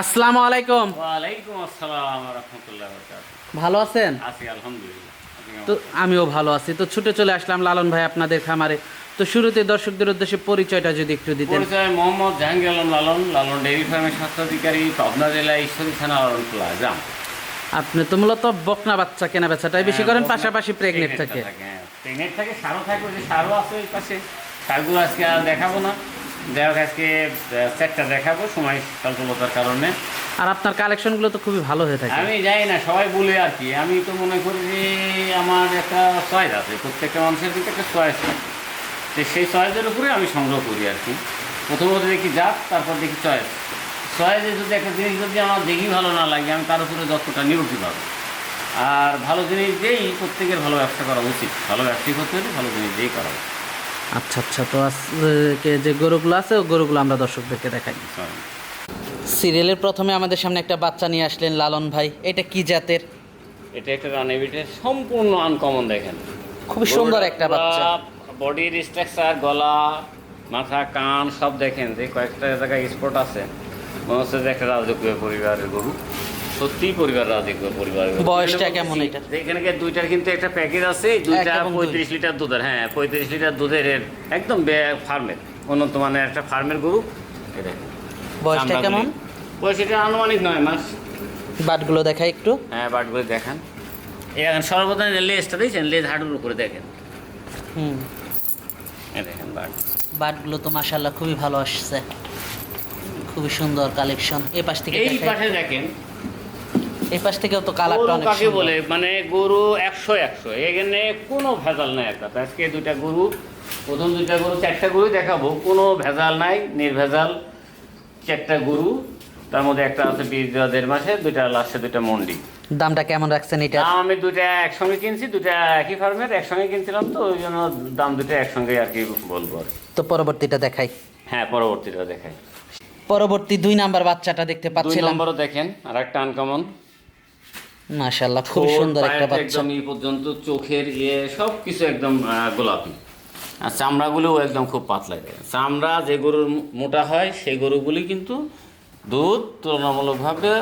আসসালামু আলাইকুম। ওয়ালাইকুম আসসালাম রহমতুল্লাহ ভালো আছেন? আছি আলহামদুলিল্লাহ। তো আমিও ভালো আছি। তো ছুটে চলে আসলাম লালন ভাই আপনাদের খামারে। তো শুরুতে দর্শকদের উদ্দেশ্যে পরিচয়টা যদি একটু দিতেন। পরিচয় মোহাম্মদ জাহাঙ্গীর আলম লালন লালন ডেইরি ফার্মের স্বাস্থ্যাধিকারী পাবনা জেলা ঈশ্বরী থানা গ্রাম। আপনি তো মূলত বকনা বাচ্চা কেনা বেচাটাই বেশি করেন? পাশাপাশি প্রেগনেন্ট থাকে। প্রেগনেন্ট থাকে সারও থাকে যে সারও আছে ওই পাশে। সারগুলো আজকে আর দেখাবো না। যাই হোক আজকে সেটটা দেখাবো সময় স্বল্পতার কারণে। আর আপনার কালেকশনগুলো তো খুবই ভালো হয়ে থাকে। আমি যাই না সবাই বলে আর কি। আমি তো মনে করি যে আমার একটা চয়েস আছে প্রত্যেকটা মানুষের কিন্তু একটা চয়েস থাকে তো সেই চয়েসের উপরে আমি সংগ্রহ করি আর কি। প্রথমত দেখি জাত তারপর দেখি চয়েস চয়েসে যদি একটা জিনিস যদি আমার দেখি ভালো না লাগে আমি তার উপরে যতটা নির্ভর পাবো। আর ভালো জিনিস দিয়েই প্রত্যেকের ভালো ব্যবসা করা উচিত। ভালো ব্যবসায়ী করতে হলে ভালো জিনিস দিয়েই করা উচিত। আচ্ছা আচ্ছা তো আজকে যে গরুগুলো আছে ওই গরুগুলো আমরা দর্শকদেরকে দেখাই। সিরিয়ালের প্রথমে আমাদের সামনে একটা বাচ্চা নিয়ে আসলেন লালন ভাই। এটা কি জাতের? এটা একটা রানেবিটের সম্পূর্ণ আনকমন দেখেন। খুবই সুন্দর একটা বাচ্চা। বডির স্ট্রাকচার গলা মাথা কান সব দেখেন। যে কয়েকটা জায়গায় স্পট আছে মনে হচ্ছে যে একটা রাজকীয় পরিবারের গরু। পরিবার রাজকীয় পরিবারের গরু। বয়সটা কেমন এটা? এখানে দুইটার কিন্তু একটা প্যাকেজ আছে দুইটা। পঁয়ত্রিশ লিটার দুধের হ্যাঁ পঁয়ত্রিশ লিটার দুধের একদম ফার্মের উন্নত মানের একটা ফার্মের গরু। বয়সটা কেমন? বয়স এটা আনুমানিক নয় মাস। বাটগুলো দেখাই একটু। হ্যাঁ বাটগুলো দেখেন। এখন যে লেজটা দিয়েছেন লেজ হাঁটুর উপরে দেখেন। হুম। দেখেন বাট। বাটগুলো তো মাশাল্লাহ খুবই ভালো আসছে। খুবই সুন্দর কালেকশন এই পাশ থেকে এই। পাশে দেখেন এই পাশ থেকেও তো কালারটা অনেক কাকে বলে? মানে গরু একশো একশো। এখানে কোনো ভেজাল নাই একটা আজকে দুইটা গরু প্রথম দুইটা গরু চারটা গরু দেখাবো। কোনো ভেজাল নাই নির্ভেজাল। চারটা গরু তার মধ্যে একটা আছে দেওয়া দেড় মাসে দুইটা লাস্টে দুইটা মন্ডি। দামটা কেমন রাখছেন এটা? আমি দুইটা একসঙ্গে কিনছি দুইটা একই ফার্মের একসঙ্গে কিনছিলাম তো ওই জন্য দাম দুটো একসঙ্গে আর কি বলব আর তো পরবর্তীটা দেখাই। হ্যাঁ পরবর্তীটা দেখাই। পরবর্তী দুই নাম্বার বাচ্চাটা দেখতে পাচ্ছিলাম। নম্বরও দেখেন আর একটা আনকমন মাশাল্লাহ খুব সুন্দর একটা বাচ্চা। একদম এই পর্যন্ত চোখের ইয়ে সব কিছু একদম গোলাপি। আর চামড়াগুলোও একদম খুব পাতলা চামড়া যে গরুর মোটা হয় সেই গরুগুলি কিন্তু দুধ তুলনামূলকভাবে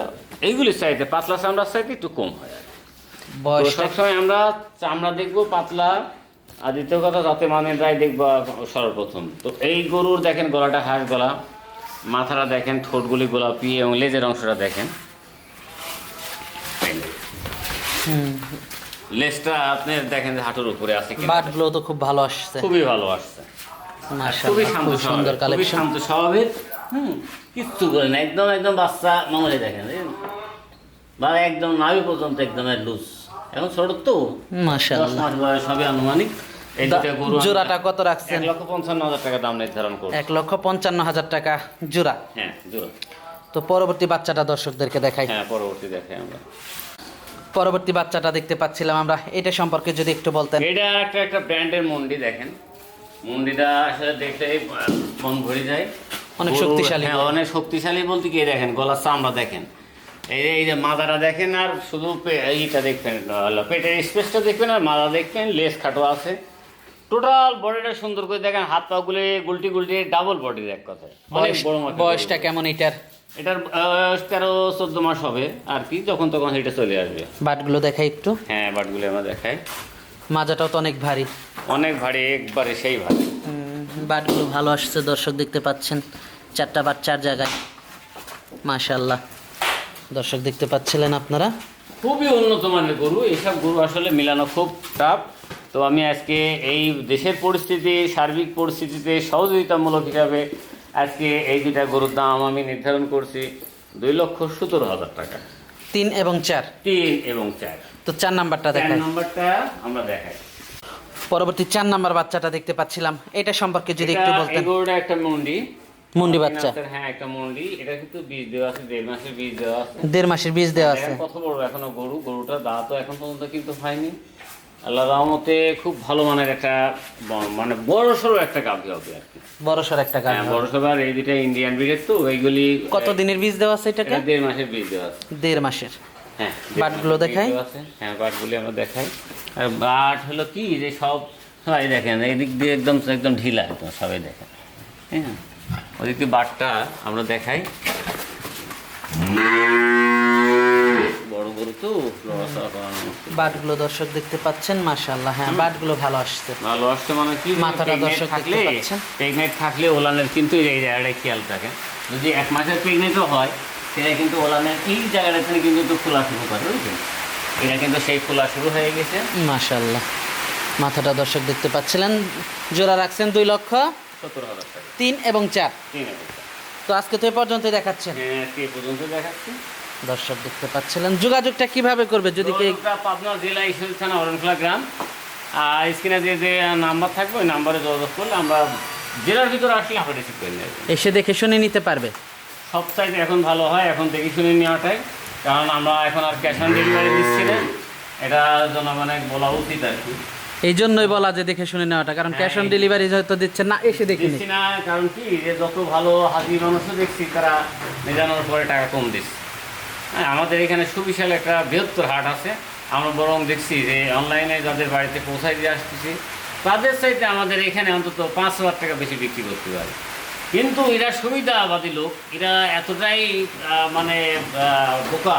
এইগুলির চাইতে পাতলা চামড়ার চাইতে একটু কম হয় আর সবসময় আমরা চামড়া দেখব পাতলা আর দ্বিতীয় কথা যাতে মানে ড্রাই দেখব সর্বপ্রথম। তো এই গরুর দেখেন গলাটা হাঁস গলা মাথাটা দেখেন ঠোঁটগুলি গোলাপি এবং লেজের অংশটা দেখেন। আপনি দেখেন যে হাঁটুর উপরে আছে। বাটগুলো তো খুব ভালো আসছে। খুবই ভালো আসছে। খুবই শান্ত সুন্দর খুবই শান্ত স্বভাবের হুম কিচ্ছু করে না একদম একদম বাচ্চা মামলে দেখেন। বা একদম নাভি পর্যন্ত একদম লুজ এখন ছোট তো। মাস বয়স হবে আনুমানিক। জোড়াটা কত রাখছেন? এক লক্ষ পঞ্চান্ন হাজার টাকা দাম নির্ধারণ করব এক লক্ষ পঞ্চান্ন হাজার টাকা জোড়া। হ্যাঁ জোড়া। তো পরবর্তী বাচ্চাটা দর্শকদেরকে দেখাই। হ্যাঁ পরবর্তী দেখে আমরা। পরবর্তী বাচ্চাটা দেখতে পাচ্ছিলাম আমরা। এটা সম্পর্কে যদি একটু বলতেন। এটা একটা একটা ব্র্যান্ডের মন্ডি দেখেন। মন্ডিটা আসলে দেখতে মন ভরে যায়। অনেক শক্তিশালী। হ্যাঁ অনেক শক্তিশালী বলতে কি দেখেন গলার চামড়া দেখেন। এই যে এই যে মাদাটা দেখেন আর শুধু এইটা দেখবেন পেটের স্পেসটা দেখবেন আর মাদা দেখবেন লেস খাটো আছে। টোটাল বডিটা সুন্দর করে দেখেন হাত পা গুলি গুলটি গুলটি ডাবল বডি এক কথায়। অনেক বড় বয়সটা কেমন এটার? এটার তেরো চোদ্দ মাস হবে আর কি যখন তখন এটা চলে আসবে। বাটগুলো দেখাই একটু। হ্যাঁ বাটগুলি আমরা দেখাই। মাজাটাও তো অনেক ভারী। অনেক ভারী একবারে সেই ভারী। বাটগুলো ভালো আসছে দর্শক দেখতে পাচ্ছেন চারটা বাট চার জায়গায়। মাশাল্লাহ দর্শক দেখতে পাচ্ছিলেন আপনারা? খুবই উন্নত মানের গরু এইসব গরু আসলে মিলানো খুব টাফ তো আমি আজকে এই দেশের পরিস্থিতি সার্বিক পরিস্থিতিতে সহযোগিতামূলক হিসাবে আজকে এই দুটা গরুর দাম আমি নির্ধারণ করছি দুই লক্ষ সতেরো হাজার টাকা। তিন এবং চার? তিন এবং চার। তো চার নাম্বারটা দেখাই। নম্বরটা আমরা দেখাই। পরবর্তী চার নাম্বার বাচ্চাটা দেখতে পাচ্ছিলাম। এটা সম্পর্কে যদি একটু বলতেন। গরুটা একটা মন্ডি। মুন্ডি বাচ্চা। হ্যাঁ একটা মন্ডি। এটা কিন্তু বীজ দেওয়া আছে দেড় মাসের বীজ দেওয়া আছে। দেড় মাসের বীজ দেওয়া আছে। কত বড়? এখনও গরু। গরুটা দাঁতও এখন পর্যন্ত কিন্তু হয়নি। আল্লাহ রহমতে খুব ভালো মানের একটা মানে বড় সড়ো একটা গাভি হবে আর কি। বড়সড় একটা গাছ হ্যাঁ, বড় সড়ো আর এই দুটা ইন্ডিয়ান ব্রিডের তো এইগুলি কত দিনের বীজ দেওয়া আছে এটাকে? এটা দেড় মাসের বীজ দেওয়া আছে। দেড় মাসের। হ্যাঁ বাটগুলো দেখাই? হ্যাঁ বাটগুলি আমরা দেখাই। আর বাট হলো কি যে সব সবাই দেখেন এই দিক দিয়ে একদম একদম ঢিলা একদম সবাই দেখেন। হ্যাঁ ওদিক দিয়ে বাটটা আমরা দেখাই বড় গরু তো লড়াচড়া করানো মুশকিল। বাটগুলো দর্শক দেখতে পাচ্ছেন মাশাল্লাহ হ্যাঁ বাটগুলো ভালো আসছে। ভালো আসছে মানে কি মাথাটা দর্শক দেখতে থাকলে পাচ্ছেন। প্রেগনেন্ট থাকলে ওলানের কিন্তু এই জায়গাটায় খেয়াল থাকে। যদি এক মাসের প্রেগনেন্টও হয় সেটা কিন্তু ওলানের এই জায়গাটাতে কিন্তু একটু খোলা শুরু করে বুঝলেন এটা কিন্তু সেই খোলা শুরু হয়ে গেছে। মাশাল্লাহ মাথাটা দর্শক দেখতে পাচ্ছিলেন। জোড়া রাখছেন দুই লক্ষ সত্তর হাজার তিন এবং চার। তো আজকে তো এ পর্যন্ত দেখাচ্ছেন হ্যাঁ, পর্যন্ত দেখাচ্ছি। দর্শক দেখতে পাচ্ছিলেন। যোগাযোগটা কীভাবে করবে? যদি পাবনা জেলা ঈশ্বরী থানা অরণখোলা গ্রাম। আর স্ক্রিনে যে যে নাম্বার থাকবে ওই নাম্বারে যোগাযোগ করলে আমরা জেলার ভিতরে আসলে আমরা রিসিভ করে নেব এসে দেখে শুনে নিতে পারবে। সব চাইতে এখন ভালো হয় এখন দেখে শুনে নেওয়াটাই। কারণ আমরা এখন আর ক্যাশ অন ডেলিভারি দিচ্ছি না। এটা জনগণে বলা উচিত আর কি। এই জন্যই বলা যে দেখে শুনে নেওয়াটা কারণ ক্যাশ অন ডেলিভারি হয়তো দিচ্ছে না এসে দেখে না কারণ কি যে যত ভালো হাজির মানুষও দেখছি তারা মেজানোর পরে টাকা কম দিচ্ছে। আমাদের এখানে সুবিশাল একটা বৃহত্তর হাট আছে। আমরা বরং দেখছি যে অনলাইনে যাদের বাড়িতে পৌঁছায় দিয়ে আসতেছি, তাদের চাইতে আমাদের এখানে অন্তত পাঁচ হাজার টাকা বেশি বিক্রি করতে পারে। কিন্তু এরা সুবিধাবাদী লোক, এরা এতটাই মানে বোকা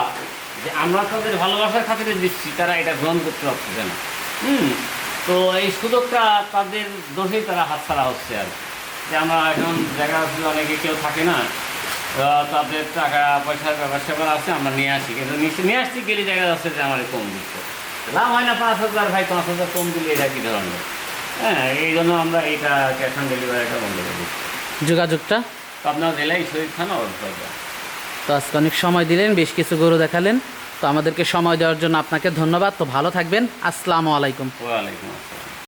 যে আমরা তাদের ভালোবাসার খাতিরে দিচ্ছি, তারা এটা গ্রহণ করতে পারতেছে না। হুম, তো এই সুযোগটা তাদের দোষেই তারা হাতছাড়া হচ্ছে আর যে আমরা এখন জায়গা অনেকে কেউ থাকে না তাদের টাকা পয়সার ব্যাপার স্যাপার আছে আমরা নিয়ে আসি। কিন্তু নিয়ে আসছি গেলে জায়গা আছে যে আমার কম দিচ্ছে। লাভ হয় না পাঁচ হাজার ভাই পাঁচ হাজার কম দিলে এটা কী ধরনের? হ্যাঁ এই জন্য আমরা এটা ক্যাশ অন ডেলিভারিটা বন্ধ করে যোগাযোগটা? আপনার জেলায় শহীদ খান অর্ডার তো আজকে অনেক সময় দিলেন বেশ কিছু গরু দেখালেন। তো আমাদেরকে সময় দেওয়ার জন্য আপনাকে ধন্যবাদ। তো ভালো থাকবেন। আসসালামু আলাইকুম। ওয়ালাইকুম আসসালাম।